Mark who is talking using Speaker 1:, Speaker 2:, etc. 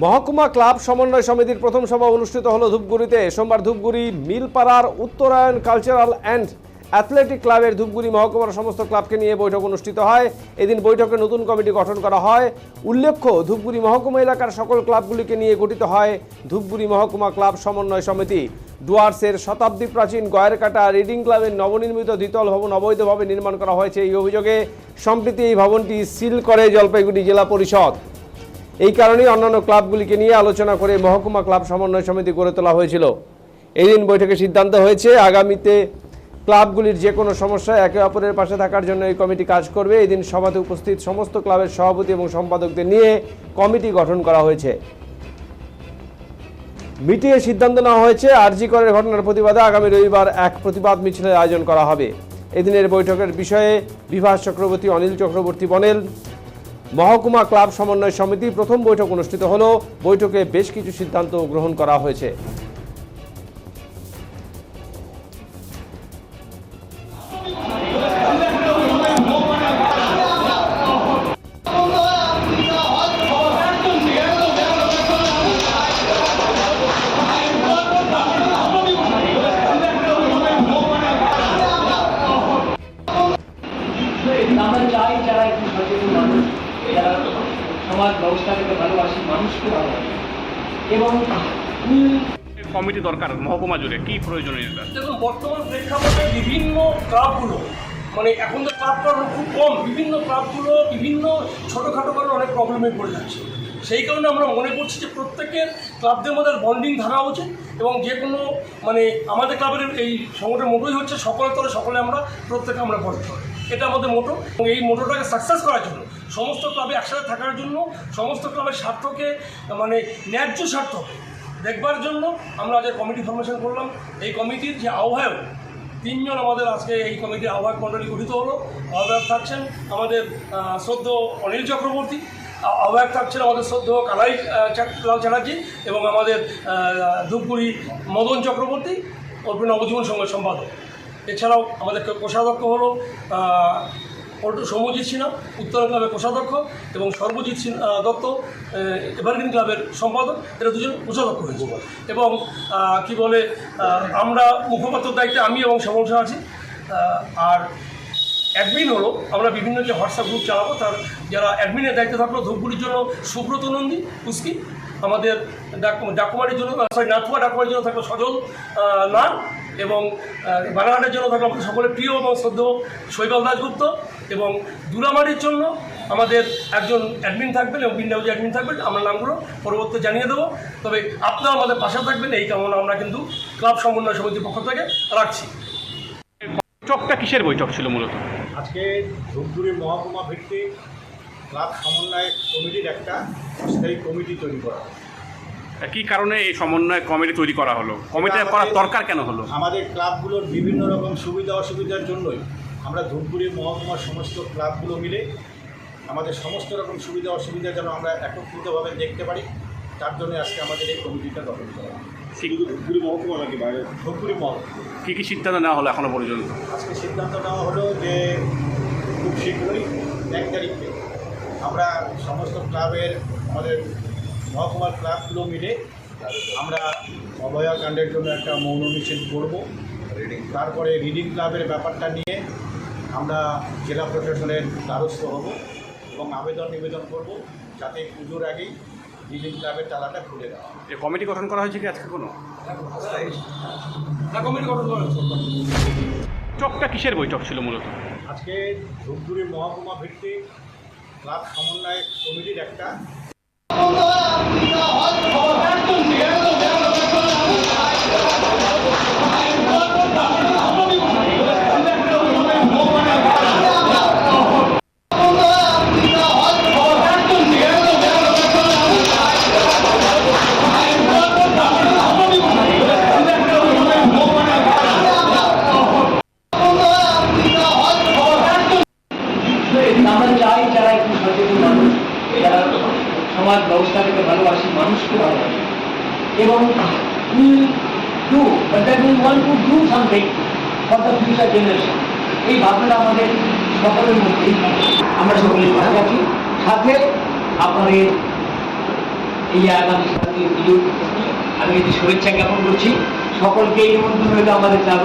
Speaker 1: মহকুমা ক্লাব সমন্বয় সমিতির প্রথম সভা অনুষ্ঠিত হলো ধূপগুড়িতে। সোমবার ধূপগুড়ি, মিলপাড়ার উত্তরায়ণ কালচারাল অ্যান্ড অ্যাথলেটিক ক্লাবের ধূপগুড়ি মহকুমার সমস্ত ক্লাবকে নিয়ে বৈঠক অনুষ্ঠিত হয়। এদিন বৈঠকে নতুন কমিটি গঠন করা হয়। উল্লেখ্য, ধূপগুড়ি মহকুমা এলাকার সকল ক্লাবগুলিকে নিয়ে গঠিত হয় ধূপগুড়ি মহকুমা ক্লাব সমন্বয় সমিতি। ডুয়ার্সের শতাব্দী প্রাচীন গয়েরকাটা রিডিং ক্লাবের নবনির্মিত দ্বিতল ভবন অবৈধভাবে নির্মাণ করা হয়েছে এই অভিযোগে। সম্প্রতি এই ভবনটি সিল করে জলপাইগুড়ি জেলা পরিষদ। এই কারণেই অন্যান্য ক্লাবগুলিকে নিয়ে আলোচনা করে মহকুমা ক্লাব সমন্বয় সমিতি গড়ে তোলা হয়েছিল। এই দিন বৈঠকে সিদ্ধান্ত হয়েছে, আগামীতে ক্লাবগুলির যে কোনো সমস্যা একে অপরের পাশে থাকার জন্য এই কমিটি কাজ করবে। এই দিন সভাতে উপস্থিত সমস্ত ক্লাবের সভাপতি এবং সম্পাদকদের নিয়ে কমিটি গঠন করা হয়েছে। মিটিয়ে সিদ্ধান্ত নেওয়া হয়েছে, আরজি করের ঘটনার প্রতিবাদে আগামী রবিবার এক প্রতিবাদ মিছিলের আয়োজন করা হবে। এদিনের বৈঠকের বিষয়ে বিভাস চক্রবর্তী, অনিল চক্রবর্তী বলেন মহকুমা ক্লাব সমন্বয় সমিতি প্রথম বৈঠক অনুষ্ঠিত হলো। বৈঠকে বেশ কিছু সিদ্ধান্ত গ্রহণ করা হয়েছে।
Speaker 2: আমরা যারা সচেতন মানুষ। যারা সমাজ ব্যবস্থাটাকে ভালোবাসি মানুষকে ভালোবাসি। এবং
Speaker 3: কমিটি দরকার মহকুমা জুড়ে কি প্রয়োজনীয়তা?
Speaker 4: দেখুন বর্তমান প্রেক্ষাপটে বিভিন্ন ক্লাবগুলো মানে এখন তো ক্লাবটা খুব কম বিভিন্ন ক্লাবগুলো বিভিন্ন ছোটোখাটো কারণে অনেক প্রবলেমে পড়ে যাচ্ছে। সেই কারণে আমরা মনে করছি যে প্রত্যেকের ক্লাবদের মধ্যে বন্ডিং থাকা উচিত এবং যে কোনো মানে আমাদের ক্লাবের এই সংগঠনের মোটোই হচ্ছে সকলের তরে সকলে আমরা প্রত্যেকে আমরা বদ্ধ। এটা আমাদের মোটো। এবং এই মোটোটাকে সাকসেস করার জন্য, সমস্ত ক্লাবে একসাথে থাকার জন্য, সমস্ত ক্লাবের স্বার্থকে মানে ন্যায্য স্বার্থ দেখবার জন্য আমরা আজ কমিটি ফর্মেশন করলাম। এই কমিটির যে আহ্বায়ক, তিনজন আমাদের আজকে এই কমিটির আহ্বায়ক মণ্ডলী গঠিত হলো। আহ্বায়ক থাকছেন আমাদের শ্রদ্ধ অনিল চক্রবর্তী। আহ্বায়ক থাকছেন আমাদের শ্রদ্ধ কালাই লাল চ্যাটার্জি এবং আমাদের ধূপগুড়ি মদন চক্রবর্তী ওরপর নবজীবন সংঘ সম্পাদক। এছাড়াও আমাদের কোষাধ্যক্ষ হলো সৌম্যজিৎ সিনহা উত্তর ক্লাবের কোষাধ্যক্ষ এবং সর্বজিৎ সিন- আহ, দত্ত এভারগ্রিন ক্লাবের সম্পাদক। এরা দুজন কোষাধ্যক্ষ হয়েছে। এবং কি বলে আমরা মুখপাত্র দায়িত্বে আমি এবং শাহ আছি। আর অ্যাডমিন হলো আমরা বিভিন্ন যে হোয়াটসঅ্যাপ গ্রুপ চালাবো তার যারা অ্যাডমিনের দায়িত্বে থাকল ধূপগুড়ির জন্য সুব্রত নন্দী উস্কি আমাদের ডাক- ডাকুমারির জন্য সরি নাথুয়া ডাকুমারির জন্য থাকল সজল নান এবং বানাঘাটের জন্য থাকল আমাদের সকলের প্রিয় এবং শ্রদ্ধ শৈবাল দাসগুপ্ত এবং দুরামারির জন্য আমাদের একজন অ্যাডমিন থাকবেন এবং বিন্দাউজি অ্যাডমিন থাকবেন। আমরা নামগুলো পরবর্তী জানিয়ে দেবো। তবে আপনারা আমাদের পাশে থাকবেন। এই কামনা আমরা কিন্তু ক্লাব সমন্বয় সমিতির পক্ষ থেকে রাখছি।
Speaker 3: চকটা কিসের বৈঠক ছিল মূলত?
Speaker 5: আজকে ধূপগুড়ি মহকুমা ভিত্তিক ক্লাব সমন্বয় কমিটির একটা অস্থায়ী কমিটি তৈরি করা হয়।
Speaker 3: কি কারণে এই সমন্বয় কমিটি তৈরি করা হলো। কমিটি করার দরকার কেন হলো?
Speaker 5: আমাদের ক্লাবগুলোর বিভিন্ন রকম সুবিধা অসুবিধার জন্যই আমরা ধূপগুড়ি মহকুমার সমস্ত ক্লাবগুলো মিলে আমাদের সমস্ত রকম সুবিধা অসুবিধা যেন আমরা একত্রিতভাবে দেখতে পারি তার জন্য আজকে আমাদের এই কমিটিটা গঠন করা হয়।
Speaker 3: শুধু
Speaker 5: ধূপগুড়ি মহকুমা নাকি বাইরে? ধূপগুড়ি মহকুমা।
Speaker 3: কি কি সিদ্ধান্ত নেওয়া হলো এখনও পর্যন্ত?
Speaker 5: আজকে সিদ্ধান্ত নেওয়া হলো যে খুব শীঘ্রই এক তারিখে আমরা সমস্ত ক্লাবের আমাদের মহকুমার ক্লাবগুলো মিলে আমরা অভয়াকাণ্ডের জন্য একটা মৌন মিছিল করব তারপরে রিডিং ক্লাবের ব্যাপারটা নিয়ে আমরা জেলা প্রশাসনের দ্বারস্থ হব এবং আবেদন নিবেদন করব যাতে পুজোর আগেই রিডিং ক্লাবের তালাটা খুলে দেওয়া।
Speaker 3: কমিটি গঠন করা হয়েছে কি আজকে কোনো
Speaker 4: হ্যাঁ কমিটি গঠন করা হয়েছে।
Speaker 3: চকটা কিসের বৈঠক ছিল মূলত
Speaker 5: আজকে ধূপগুড়ি মহকুমা ভিত্তিক ক্লাব সমন্বয় কমিটির একটা
Speaker 2: আমরা চাই যারা একটু সচেতন মানুষ যারা সমাজ ব্যবস্থাটাকে ভালোবাসি, মানুষকে ভালোবাসি। এবং উইল জেনারেশন এই ভাবনাটা আমাদের সকলের মধ্যেই আমরা সকলে পাশাপাশি সাথে আপনাদের এই আগামী সারাদিন আমি শুভেচ্ছা জ্ঞাপন করছি। সকলকে এই নিমন্ত্রণ আমাদের